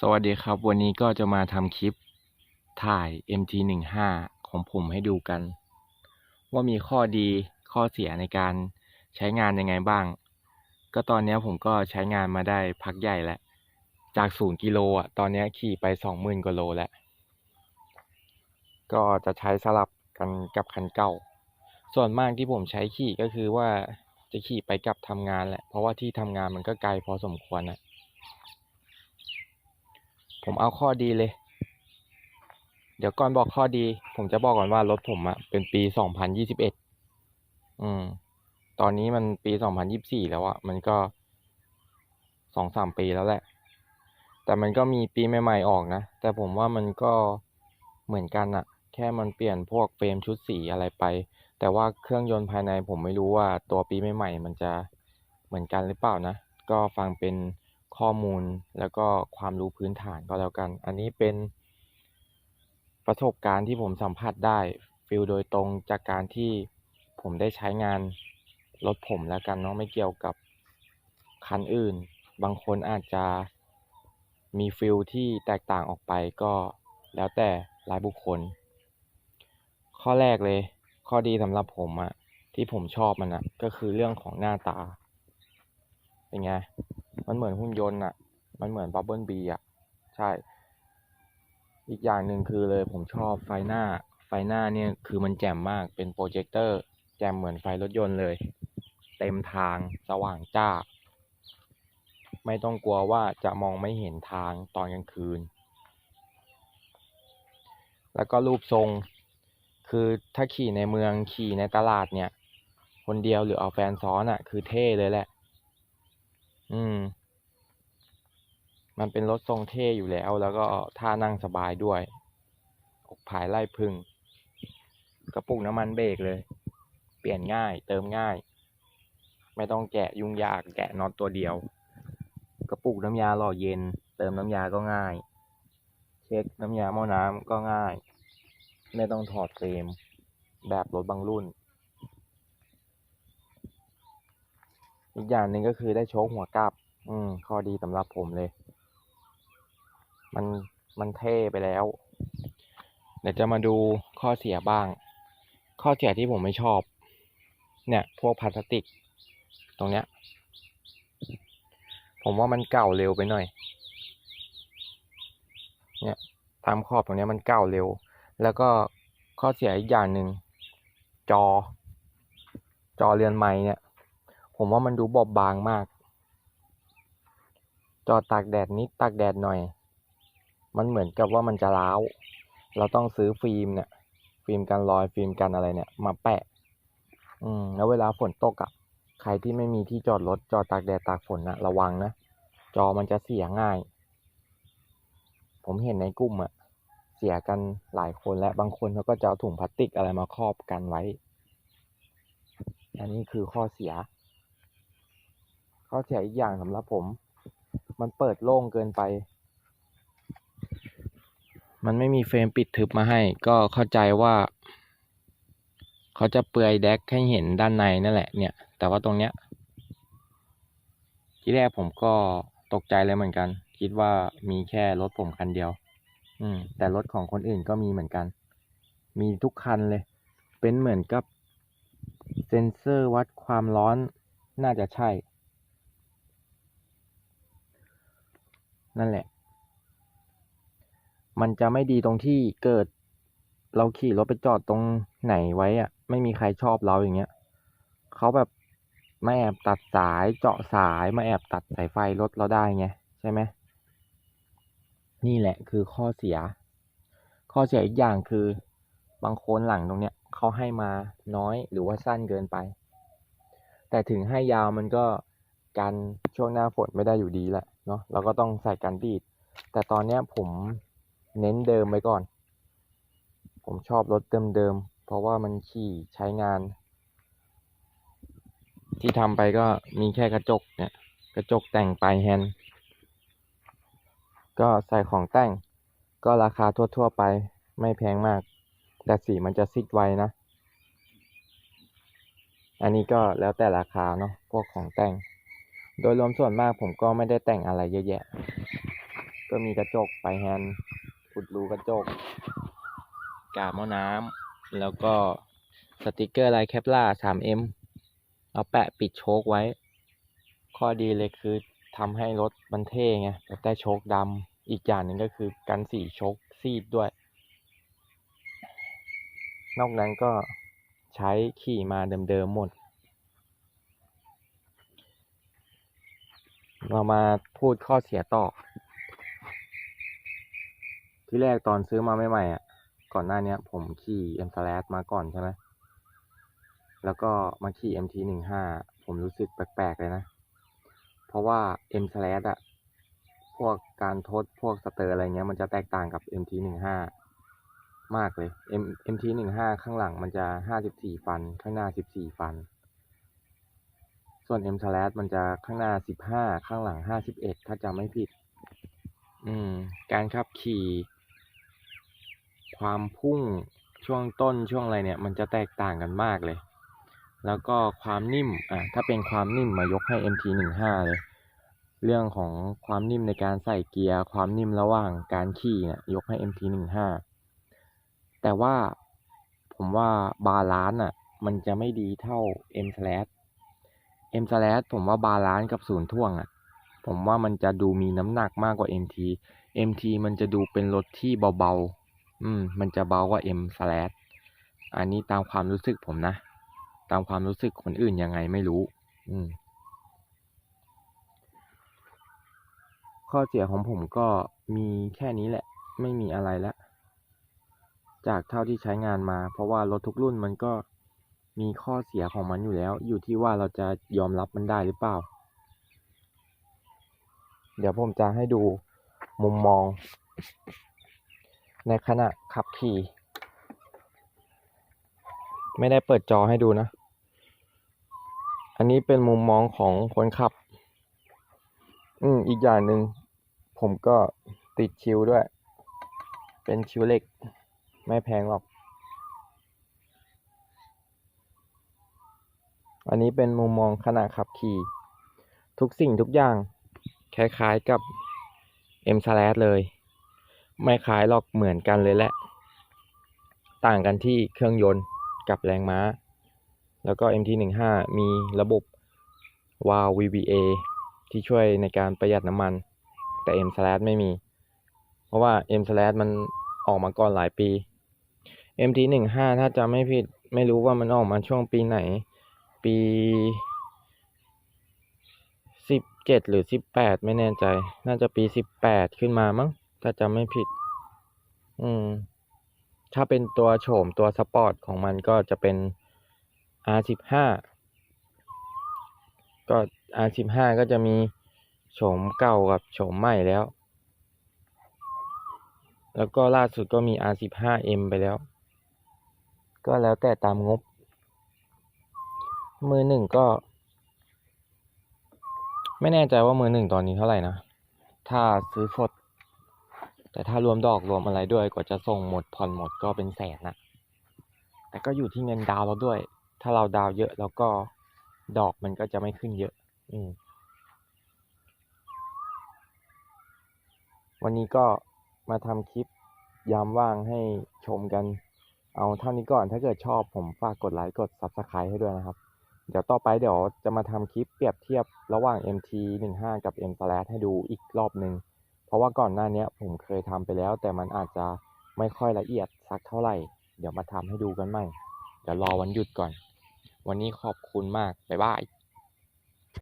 สวัสดีครับ วันนี้ก็จะมาทำคลิปถ่าย MT15 ของผมให้ดูกัน ว่ามีข้อดีข้อเสียในการใช้งานยังไงบ้าง ก็ตอนนี้ผมก็ใช้งานมาได้พักใหญ่แล้ว จากศูนย์กิโลอะ ตอนนี้ขี่ไปสองหมื่นกว่าโลแล้ว ก็จะใช้สลับกันกับคันเก่า ส่วนมากที่ผมใช้ขี่ก็คือว่าจะขี่ไปกลับทำงานแหละ เพราะว่าที่ทำงานมันก็ไกลพอสมควรอะ ผมเอาข้อดีเลย เดี๋ยวก่อนบอกข้อดี ผมจะบอกก่อนว่ารถผมอะเป็นปีสองพันยี่สิบเอ็ดอืม ตอนนี้มันปีสองพันยิบสี่แล้วอะมันก็สองสามปีแล้วแหละ แต่มันก็มีปีใหม่ๆออกนะ แต่ผมว่ามันก็เหมือนกันอะแค่มันเปลี่ยนพวกเฟรมชุดสีอะไรไป แต่ว่าเครื่องยนต์ภายในผมไม่รู้ว่าตัวปีใหม่ๆมันจะเหมือนกันหรือเปล่านะ ก็ฟังเป็น ข้อมูลแล้วก็ความรู้พื้นฐานก็แล้วกัน อันนี้เป็นประสบการณ์ที่ผมสัมผัสได้ฟิลโดยตรงจากการที่ผมได้ใช้งานรถผมแล้วกันเนาะไม่เกี่ยวกับคันอื่น บางคนอาจจะมีฟิลที่แตกต่างออกไปก็แล้วแต่รายบุคคล ข้อแรกเลย ข้อดีสำหรับผมอะที่ผมชอบมันอะก็คือเรื่องของหน้าตา เป็นไง มันเหมือนหุ่นยนต์อะ มันเหมือนบับเบิลบีอะ ใช่ อีกอย่างหนึ่งคือเลยผมชอบไฟหน้า ไฟหน้าเนี่ยคือมันแจ่มมาก เป็นโปรเจคเตอร์ แจ่มเหมือนไฟรถยนต์เลย เต็มทาง สว่างจ้า ไม่ต้องกลัวว่าจะมองไม่เห็นทางตอนกลางคืน แล้วก็รูปทรง คือถ้าขี่ในเมืองขี่ในตลาดเนี่ย คนเดียวหรือเอาแฟนซ้อนอะ่ะ คือเท่เลยแหละ อืม มันเป็นรถทรงเท่อยู่แล้ว แล้วก็ท่านั่งสบายด้วย อกผายไล่พึ่งกระปุกน้ำมันเบรกเลย เปลี่ยนง่าย เติมง่าย ไม่ต้องแกะยุ่งยาก แกะน็อตตัวเดียว กระปุกน้ำยาหล่อเย็น เติมน้ำยาก็ง่าย เช็คน้ำยาหม้อน้ำก็ง่าย ไม่ต้องถอดเฟรม แบบรถบางรุ่น อีกอย่างหนึ่งก็คือได้โชคหัวกลับ อืม ข้อดีสำหรับผมเลย มันมันเท่ไปแล้ว เดี๋ยวจะมาดูข้อเสียบ้าง ข้อเสียที่ผมไม่ชอบ เนี่ย พวกพลาสติก ตรงเนี้ย ผมว่ามันเก่าเร็วไปหน่อย เนี่ยทำขอบตรงเนี้ยมันเก่าเร็ว แล้วก็ข้อเสียอีกอย่างหนึ่งจอ จอเรือนไม้เนี่ย ผมว่ามันดูบอบบางมาก จอดตากแดดนิดตากแดดหน่อย มันเหมือนกับว่ามันจะร้าว เราต้องซื้อฟิล์มเนี่ย ฟิล์มกันรอยฟิล์มกันอะไรเนี่ย มาแปะ อืม แล้วเวลาฝนตกอะ่ะ ใครที่ไม่มีที่จอดรถจอดตากแดดตากฝนนะระวังนะ จอมันจะเสียง่าย ผมเห็นในกลุ่มอะเสียกันหลายคนและบางคนเขาก็จะเอาถุงพลาสติกอะไรมาครอบกันไว้ อันนี้คือข้อเสีย ข้อเสียอีกอย่างสำหรับผม มันเปิดโล่งเกินไป มันไม่มีเฟรมปิดทึบมาให้ ก็เข้าใจว่า เขาจะเปลือยแดกให้เห็นด้านในนั่นแหละเนี่ย แต่ว่าตรงเนี้ย ที่แรกผมก็ตกใจเลยเหมือนกัน คิดว่ามีแค่รถผมคันเดียว อืม แต่รถของคนอื่นก็มีเหมือนกัน มีทุกคันเลย เป็นเหมือนกับเซ็นเซอร์วัดความร้อนน่าจะใช่ นั่นแหละ มันจะไม่ดีตรงที่เกิด เราขี่รถไปจอดตรงไหนไว้อะไม่มีใครชอบเราอย่างเงี้ยเขาแบบมาแอบตัดสายเจาะสายมาแอบตัดสายไฟรถเราได้ไงใช่ไหมนี่แหละคือข้อเสีย ข้อเสียอีกอย่างคือบางโคนหลังตรงเนี้ยเขาให้มาน้อยหรือว่าสั้นเกินไป แต่ถึงให้ยาวมันก็กันช่วงหน้าฝนไม่ได้อยู่ดีแหละ เนาะเราก็ต้องใส่กันดีด แต่ตอนเนี้ยผมเน้นเดิมไปก่อน ผมชอบรถเดิมๆเพราะว่ามันขี่ใช้งาน ที่ทำไปก็มีแค่กระจกเนี่ย กระจกแต่งปลายแฮนด์ก็ใส่ของแต่งก็ราคาทั่วๆไปไม่แพงมาก แต่สีมันจะซิดไวนะ อันนี้ก็แล้วแต่ราคาเนาะพวกของแต่ง โดยรวมส่วนมากผมก็ไม่ได้แต่งอะไรเยอะแยะ ก็มีกระจกไปแฮนด์อุดรูกระจก กาบหม้อน้ำแล้วก็สติกเกอร์ลายแคปล่า 3M เอาแปะปิดโชคไว้ ข้อดีเลยคือทำให้รถมันเท่ไงแต่ได้โชคดำอีกอย่างหนึ่งก็คือกันสีโชคซีดด้วย นอกนั้นก็ใช้ขี่มาเดิมๆหมด เรามาพูดข้อเสียต่อ ที่แรกตอนซื้อมาใหม่ๆอะ ก่อนหน้านี้ผมขี่ M s l a s มาก่อนใช่ไหม แล้วก็มาขี่ MT หนึ่งห้าผมรู้สึกแปลกๆเลยนะ เพราะว่า M s l a s อะ พวกการทดพวกสเตอร์อะไรเงี้ย มันจะแตกต่างกับ MT หนึ่งห้ามากเลย M MT หนึ่งห้าข้างหลังมันจะห้าสิบสี่ฟัน ข้างหน้าสิบสี่ฟัน ส่วน M Slash มันจะข้างหน้าสิบห้าข้างหลังห้าสิบเอ็ดถ้าจำไม่ผิด อืม การขับขี่ ความพุ่งช่วงต้นช่วงอะไรเนี่ย มันจะแตกต่างกันมากเลย แล้วก็ความนิ่ม อะ ถ้าเป็นความนิ่มมายกให้ MT หนึ่งห้าเลย เรื่องของความนิ่มในการใส่เกียร์ ความนิ่มระหว่างการขี่เนี่ยยกให้ MT หนึ่งห้าแต่ว่าผมว่าบาลานซ์อะ มันจะไม่ดีเท่า M slash M slash ผมว่าบาลานซ์กับศูนย์ท่วงอะ ผมว่ามันจะดูมีน้ำหนักมากกว่า MT MT มันจะดูเป็นรถที่เบาๆ อืม มันจะเบากว่า M s l a s อันนี้ตามความรู้สึกผมนะ ตามความรู้สึกคนอื่นยังไงไม่รู้ อืม ข้อเสียของผมก็มีแค่นี้แหละ ไม่มีอะไรล้วจากเท่าที่ใช้งานมา เพราะว่ารถทุกรุ่นมันก็ มีข้อเสียของมันอยู่แล้ว อยู่ที่ว่าเราจะยอมรับมันได้หรือเปล่า เดี๋ยวผมจะให้ดูมุมมอง ในขณะขับขี่ ไม่ได้เปิดจอให้ดูนะ อันนี้เป็นมุมมองของคนขับ อืมอีกอย่างหนึ่งผมก็ติดชิวด้วย เป็นชิวเล็ก ไม่แพงหรอก อันนี้เป็นมุมมองขณะขับขี่ ทุกสิ่งทุกอย่าง คล้ายๆกับ M s l a s เลย ไม่คล้ายหรอกเหมือนกันเลยแหละ ต่างกันที่เครื่องยนต์กับแรงม้า แล้วก็ MT15 มีระบบวาล์ว VVA ที่ช่วยในการประหยัดน้ำมัน แต่ M s l a s ไม่มี เพราะว่า M s l a s มันออกมาก่อนหลายปี MT15 ถ้าจำไม่ผิดไม่รู้ว่ามันออกมาช่วงปีไหน ปีสิบเจ็ดหรือสิบแปดไม่แน่ใจ น่าจะปีสิบแปดขึ้นมามั้ง ถ้าจำไม่ผิด อืม ถ้าเป็นตัวโฉมตัวสปอร์ตของมันก็จะเป็น R15 ก็ R15 ก็จะมีโฉมเก่ากับโฉมใหม่แล้ว แล้วก็ล่าสุดก็มี R15M ไปแล้ว ก็แล้วแต่ตามงบ มือหนึ่งก็ ไม่แน่ใจว่ามือหนึ่งตอนนี้เท่าไหร่นะ ถ้าซื้อสด แต่ถ้ารวมดอกรวมอะไรด้วยกว่าจะส่งหมดผ่อนหมดก็เป็นแสนนะแต่ก็อยู่ที่เงินดาวเราด้วย ถ้าเราดาวเยอะแล้วก็ดอกมันก็จะไม่ขึ้นเยอะ อืมวันนี้ก็มาทำคลิปยามว่างให้ชมกัน เอาเท่านี้ก่อนถ้าเกิดชอบผมฝากกดไลค์กด Subscribe ให้ด้วยนะครับ เดี๋ยวต่อไปเดี๋ยวจะมาทำคลิปเปรียบเทียบระหว่าง MT 15 กับ M slash ให้ดูอีกรอบหนึ่ง เพราะว่าก่อนหน้านี้ผมเคยทำไปแล้ว แต่มันอาจจะไม่ค่อยละเอียดสักเท่าไหร่ เดี๋ยวมาทำให้ดูกันใหม่ เดี๋ยวรอวันหยุดก่อน วันนี้ขอบคุณมาก บ๊ายบาย